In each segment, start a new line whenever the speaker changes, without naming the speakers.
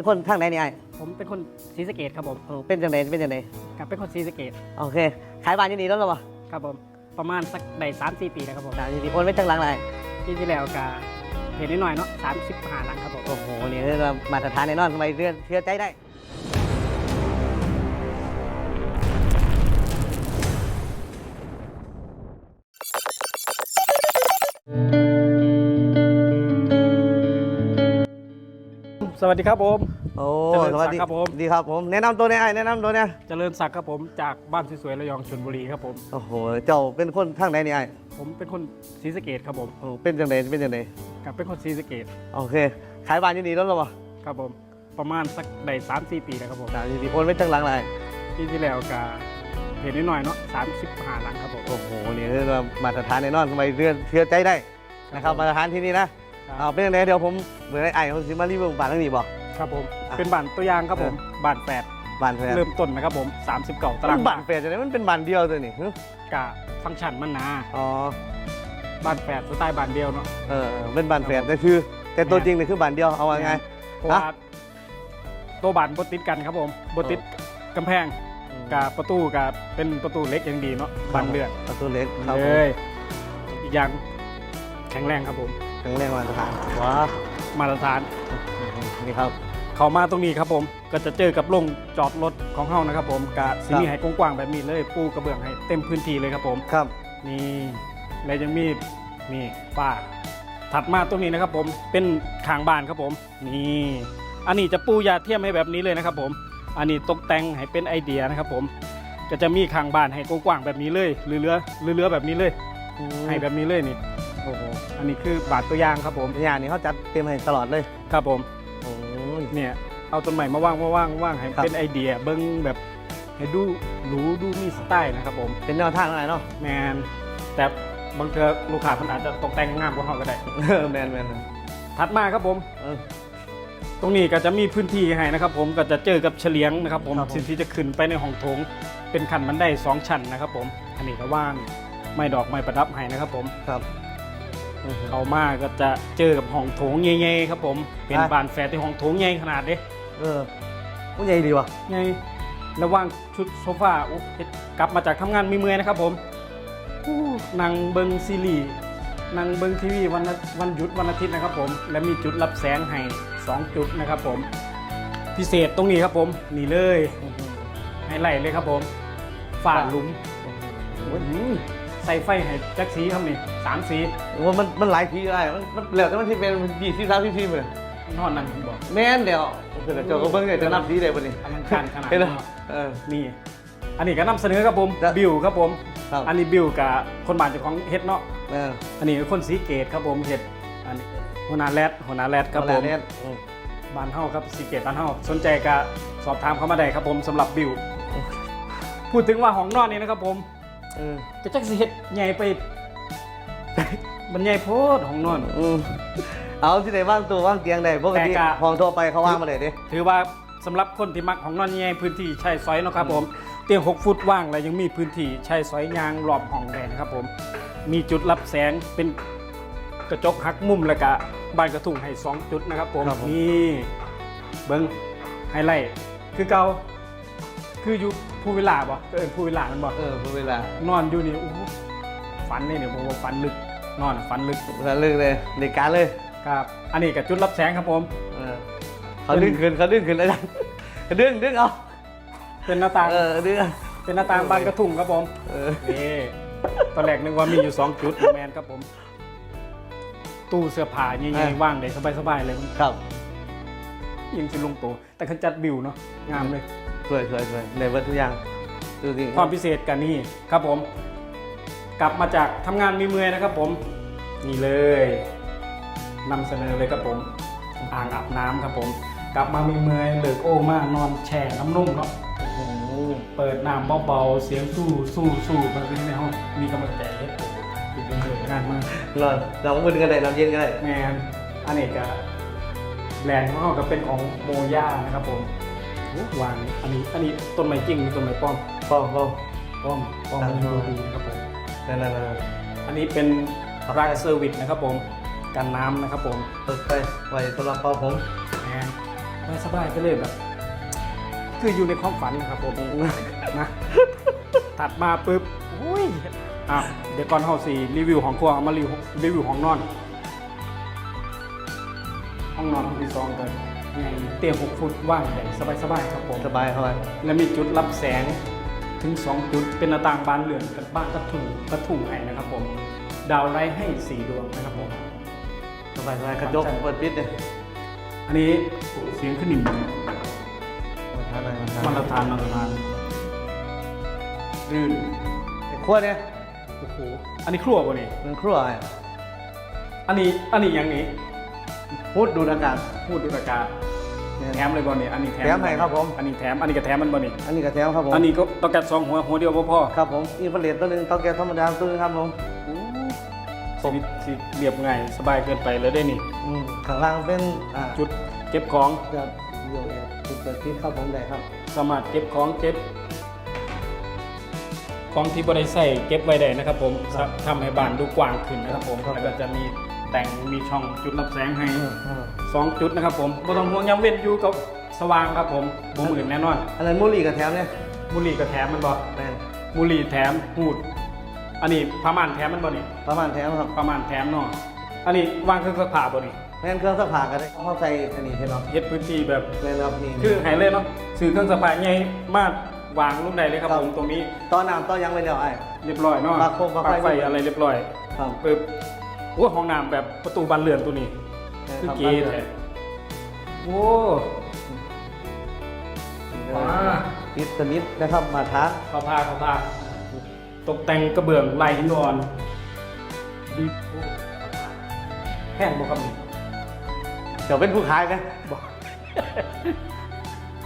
เป็นคนทางไหนนี่ไอ้
ผมเป็นคนศรีสะเกดครับผม
เออเป็นจังไหนเป็นจังไหน
กับเป็นคนศรีสะเกด
โอเค ขายบ้านอยู่นี่แล้วเหรอวะ
ครับผมประมาณสักได้สามสี่ปีแล้วครับผม
สามสิบโอนไม่ทั้งหลังเลย
ปีที่แล้วก็เห็นนิดหน่อยเนาะสามสิบห้าหลังครับผม
โอ้โหนี่คือมาตรฐานแน่นอนทำไมเชื่อเชื่อใจได้
สวัสดีครับผม
โอ้
เจริญ
สวัสดี
ศักดิ์ครับผม
ดีครับผมแนะนำตัวเนี่ยไอ้แนะนำตัวเนี่ย
เจริญศักดิ์ครับผมจากบ้านสวยๆระยองชลบุรีครับผม
โอ้โหเจ้าเป็นคนทางไหนนี่ไอ้
ผมเป็นคนศรีสะเกดครับผม
โอ้เป็นจังไหนเป็นจังไหน
กับเป็นคนศรีสะเกด
โอเค ขายบ้านอยู่นี่แล้วเหรอวะ
ครับผม ประมาณสักได้สามสี่ปีแล้วครับผม
สามสิบโอนไม่ทั้งหลังเลย
ปีที่แล้วก็เห็นนิดหน่อยเนาะสามสิบห้าหลังครับผม
โอ้โหนี่คือมาตรฐานแน่นอนทำไมเชื่อเชื่อใจได้นะครับมาตรฐานที่นี่นะ
ครับ
เอาเป็นจังไหนเดี๋ยวผมเหมือนไอ้ไอ้เขาสิมารีวิวบ้านทั้งนี้บอก
ครับผม
อะ
เป็นบ้านตัวอย่างครับผมบ้านแปด
บ้านแฟน
เริ่มต้นนะครับผม30เก่าตาราง
บ้านแฟนจังไหนมันเป็นบ้านเดียวตัวนี่หึ
กะฟังก์ชันมันหนา
อ๋อ
บ้านแปดสไตล์บ้านเดียวเนาะ
เออเป็นบ้านแฟนแต่คือ แต่ตัวจริงเนี่ยคือบ้านเดียวเอาว่าไง
เพราะว่าตัวบ้านบติดกันครับผมบติดกำแพงกับประตูกับเป็นประตูเล็กอย่างดีเนาะบานเลือด
ประตูเล็กครับ
เล
ผม
ยอีกอย่างแข็งแรงครับผม
ครั้งแรกมาตรฐานว้า
มาตรฐาน
นี่ครับ
เข้ามาตรงนี้ครับผมก็จะเจอกับโรงจอดรถของเฮานะครับ ผมกะสีมีให้กว้างๆแบบนี้เลยปูกระเบื้องให้เต็มพื้นที่เลยครับผม
ครับ
นี่และยังมีนี่ฝ้าถัดมาตรงนี้นะครับผมเป็นขางบานครับผมนี่อันนี้จะปูยาเทียมให้แบบนี้เลยนะครับ ผม อันนี้ตกแต่งให้เป็นไอเดียนะครับ ผมก็จะมีขางบานให้กว้างๆแบบนี้เลยเรือๆเรือๆแบบนี้เลยให้แบบนี้เลยนี่ โอ้โหอันนี้คือบาทตัวอย่างครับผม
อย่างนี้เขาจัดเตรียมให้ตลอดเลย
ครับผม
โอ้ย
เนี่ยเอาต้นใหม่มาว่างมาว่างว่างให้
ครับ
เป็นไอเดียเบิ้งแบบให้ดูหรูดูมีสไตล์นะครับผม
เป็นแนวทางอะไรเนาะ
แมนแต่บางเทอลูกค้ามันอาจจะตกแต่งงามกว่าเขาก็ได้
เออแมนแมน
ถัดมาครับผม
เออ
ตรงนี้ก็จะมีพื้นที่ให้นะครับผมก็จะเจอกับเฉลียงนะครับผม
ครับผม
สิ่งที่จะขึ้นไปในห้องโถงเป็นขันบันไดสองชั้นนะครับผมอันนี้ก็ว่างไม้ดอกไม้ประดับให้นะครับผม
ครับอือฮึ
เข้ามาก็จะเจอกับห้องโถงใหญ่ๆครับผม เป็น
อะ
บานแฝดที่ห้องโถงใหญ่ขนาดเด้
เออผู้ใหญ่ดีว่ะ
ใหญ่แล้วว่างชุดโซฟาโอ้เฮ็ดกลับมาจากทำงานมีเมื่อยนะครับผมอู้นั่งเบิงซีรีส์นั่งเบิงทีวีวันอาวันหยุดวันอาทิตย์นะครับผม และมีจุดรับแสงให้สองจุดนะครับผม พิเศษตรงนี้ครับผมนี่เลยไฮไลท์เลยครับผมฝ่าหลุมอื้อหือ ใส่ไฟให้จักสีครับนี่สามสี
ว่ามันมันหลายทีอะไรมันมันเหลือแต่มันที่เป็นยี่สิบสามสิบทีเลย
นอนนั่งผมบอก
แม่นเดียวคือเจ้าก็เบิ่งไงจะนับทีได้ปะนี่
อลังการขนาด
เห็นไหม
นี้
เออ
นี่ อันนี้ก็นำเสนอครับผม
ครับ
บิวครับผม
ครับ
อันนี้บิวกับคนบ้านเจ้าของเฮ็ดเนาะ
เออ
อันนี้ก็คนสีเกตครับผมเฮ็ดอันนี้หัวหน้าแรดหัวหน้าแรดครับผม
เอาแหละเนี่ยอืม
บ้านเฮาครับสีเกตบ้านเฮาสนใจก็สอบถามเข้ามาได้ครับผมสำหรับบิวพูดถึงว่าห้องนอนนี่นะครับผม
เออ
จะจักสิเฮ็ดใหญ่ไป มันใหญ่โพดห้องนอน
อืมเอาที่ไหนว่างตัวว่างเตียงได้ปกติ
แต่กะ
ห้องทั่วไปเขาว่างมาเลยดิ
ถือว่าสำหรับคนที่มักของนอนใหญ่พื้นที่ใช้สอยเนาะครับผม เตียง 6 ฟุตว่างและยังมีพื้นที่ใช้สอยยางรอบห้องแดนครับผม มีจุดรับแสงเป็นกระจกหักมุมแล้วก็บานกระถุงให้ 2 จุดนะครับผมนี่เบิ้งไฮไลท์คือเกา คืออยู่ผู้เวลาบ่เออผู้เวลามันบ่
เออพอเวลาน
อนอยู่นี่โอ้โหฝันเลยเนี่ยผมว่าฝันลึกนอนอะฝันลึก
เวลาเลิกเลยในการเลย
ครับ อันนี้กับจุดรับแสงครับผม
เออเขาดึงขึ้นเขาดึงขึ้นอาจารย์ดึงดึงเอา
เป็นหน้าต่าง
เออดึงเอา
เป็นหน้าต่างบานกระถุงครับผม
เออ
นี่ตอนแรกนึกว่ามีอยู่2จุดแมนครับผม ตู้เสื้อผ้าใหญ่ๆว่างเลยสบายๆเลย
ครับ
ยังจะลงตัวแต่เขาจัดบิวเนาะงามเลย
สวยสวยสวยในเวิร์ดทุกอย่างดูสิ
ความพิเศษกันนี่ครับผม กลับมาจากทำงานมีเมื่อยนะครับผม นี่เลยนำเสนอเลยครับผม อ่างอาบน้ำครับผม กลับมามีเมื่อยเลิกโอ้มากนอนแช่น้ำนุ่มเนาะ
โอ้โห
เปิดน้ำเบาๆเสียงสู้สู้สู้มันเป็นในห้องมีกำลังใจเฮ็ดเป็นเรื่องงานมาก
นอนเรามือกันได้น้ำเย็นกันได้
แมนอันนี้ก็แบรนด์ของเขาก็เป็นของโมย่านะครับผม โอ้วางอันนี้อันนี้ต้นไม้จริงหรือต้นไม้ป้อม
ป้องป้อง
ป้อมป้อม
ครับ
มันดูดีนะครับผม
นั่นนั่นนั่น
อันนี้เป็นรักเซอร์วิสนะครับผมกันน้ำนะครับผม
เปิดไปไว้สำหรับเป่าผม
แมนสบายๆไปเลยแบบ คืออยู่ในความฝันนะครับผมนะถัดมาปุ๊บอุ้ยอะเดี๋ยวก่อนเฮาสีรีวิวของครัวเอามารีวิวรีวิวของนอน ห้องนอนห้องที่สองก็ ไงเตียงหกฟุตว่างใหญ่สบายๆครับผม
สบายเข้าไป
และมีจุดรับแสงถึง 2 จุด เป็นหน้าต่างบานเรือนกับบ้านกระถุงกระถุงไห้นะครับผม ดาวไลท์ให้ 4 ดวงนะครับผม
สบายสบายกระจกเปิดปิดเนี่ย
อันนี้เสียงขึ้นหนึ่ง
มาทานอะไรมาทาน
มาตรฐานมาตรฐานรื่น
ไอ้ขั้วเนี่ย
โอ้โหอันนี้ครัวป่ะนี่
มันครัวไอ้
อันนี้อันนี้อย่างนี้
พูดดูดอากาศ
พูดดูอากาศ
เนี่ย
แถมเลยบ่เนี่ยอันนี้แถม
แถมให้ครับผม
อันนี้แถมอันนี้ก็แถมมันบ่นี่
อันนี้กระแถมครับผม
อันนี้ก็ต้องการสองหัวหัวเดียวบ่พอ
ครับผมอินฟราเรดตัวหนึ่งเตาแก๊สธรรมดาตัวหนึงครับผม
ชีวิตสิเรียบง่ายสบายเกินไปเลยได้นี่
อืมข้างล่างเป็นอ่า
จุดเก็บของ
จะโยกเองจุดเปิดปิดครับผมได้ครับ
สามารถเก็บของเก็บ ของที่บริใส่เก็บไว้ได้นะครับ ผมทำให้บ้านดูกว้างขึ้นนะครับผมแล้วก็จะมี แต่งมีช่องจุดรับแสงให้
อืมอืม
สองจุดนะครับผมบ่ต้องห่วงยามเว้นอยู่กับสว่างครับผมบ่มืดแน่นอน
อันนั้นมูลี่กระแถมเนี่ย
บุหรี่ก็แถมมันบ่
แม่น
บุหรี่แถมหูด อันนี้ผ้าม่านแถมมันบ่นี่
ประมาณแถมครับ
ผ้าม่านแถมเนาะอันนี้วางเครื่องซักผ้าบ่นี่
แม่นเครื่องซักผ้ากันได้เข้าใส่อันนี้ใช่ไหม
เฮ็ดพื้นที่แบบ
แม่นครับนี่
คือให้เลยเนาะซื้อเครื่องซักผ้าใหญ่มากวางลงได้เลยครับผมตรงนี้
ตอนน้ำตอนยังไม่เดียวไอ้
เรียบร้อยเนาะ
ปลั๊กโคมปลั๊กไฟ
ไฟอะไรเรียบร้อย
ครับ
ปึ๊บโอ้ห้องน้ำแบบประตูบานเลื่อนตัวนี้ คือเก๋แท้โอ้ว้า
ปิดสนิทนะครับมาทาน
เขาพาเขาพาตกแต่งกระเบื้องลายหินอ่อนดีโอ้แพงบ่ครับนี่
เดี๋ยวเป็นผู้ขายไหม
บ่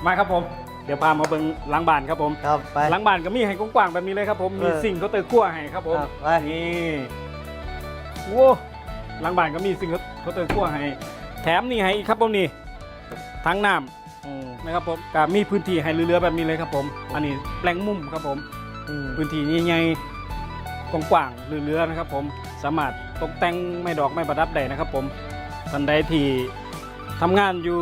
มาครับผม เดี๋ยวพามาเบิ่งหล้างบ้านครับผม
ครับไป
หล้างบ้านก็มีให้กว้างๆแบบนี้เลยครับผมมี
เออ
สิ่งเขาน์เตอร์ครัวให้ครับผม
ครับไป
นี่ โว้หล้างบ้านก็มีสิ่งเขาน์เตอร์ครัวให้ แถมนี่ให้อีกครับผมนี่ทั้งน้ำ
อืม
นะครับผมก็มีพื้นที่ให้เรือๆแบบนี้เลยครับผม อันนี้แปลงมุมครับผม
อืม
พื้นที่ใหญ่ๆกว้างๆเรือๆนะครับ ผมสามารถตกแต่งไม่ดอกไม่ประดับได้นะครับ ผมท่านใดที่ทำงานอยู่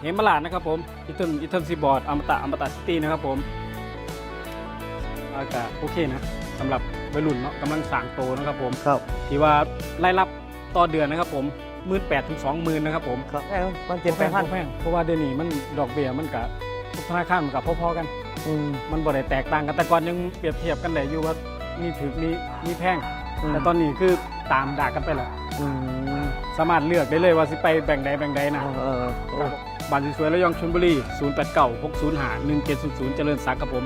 เหมราชนะครับผมอีเทนอีเทนซีบอร์ดอมตะอมตะซิตี้นะครับผมอากาศโอเคนะสำหรับ วัยรุ่นเนาะกำลังสร้างโตนะครับผม
ครับ
ที่ว่ารายรับต่อเดือนนะครับผมหมื่นแปดถึงสองหมื่นนะครับผม
ครับแม่มันเจ็ด
แพ
แป
ง
ดพัน
แพงเพราะว่าเดี๋ยวนี้มันดอกเบี้ยมันกับทุกธนาคารมันกับพอๆกัน
อืม
มันบ่ได้แตกต่างกันแต่ก่อนยังเปรียบเทียบกันได้อยู่ว่านี่ถือนี่นี่แพง
อืม
แต่ตอนนี้คือตามด่ากันไปแล้ว
อืม
สามารถเลือกได้เลยว่าสิไปแบ่งใดแบ่งใดนะ
เออเออ
บ้านสวยๆระยองชลบุรี 0 8 9 6 0 5 1 7 0 0 เจริญศักดิ์ครับผม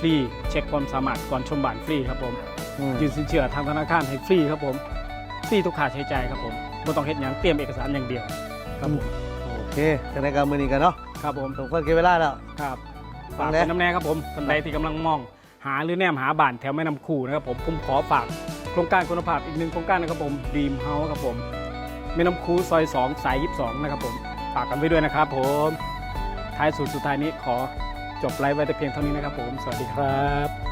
ฟรีเช็คความสามารถก่อนชมบ้านฟรีครับผม
อืม
ยืนสินเชื่อทางธนาคารให้ฟรีครับผมฟรีทุกค่าใช้จ่ายครับผมไม่ต้องเฮ็ดหยังเตรียมเอกสารอย่างเดียวครับผม
โอเคจะในการมือนี้กันเนาะ
ครับผม
สมควรเก็บเวลาแล้ว
ครับ
ฟั
ฝาก
งแน่
เป็นน้ำแน่ครับผมท่านใดที่กำลังมอง หาหรือแนมหาบ้านแถวแม่น้ำคูนะครับผมผมขอฝากโครงการคุณภาพอีกหนึ่งโครงการนะครับผมดีมเฮาส์ครับผมแม่น้ำคูซอย2สาย22นะครับผมฝากกันไว้ด้วยนะครับผมท้ายสุดสุดท้ายนี้ขอจบไลฟ์ไว้แต่เพียงเท่านี้นะครับผม สวัสดีครับ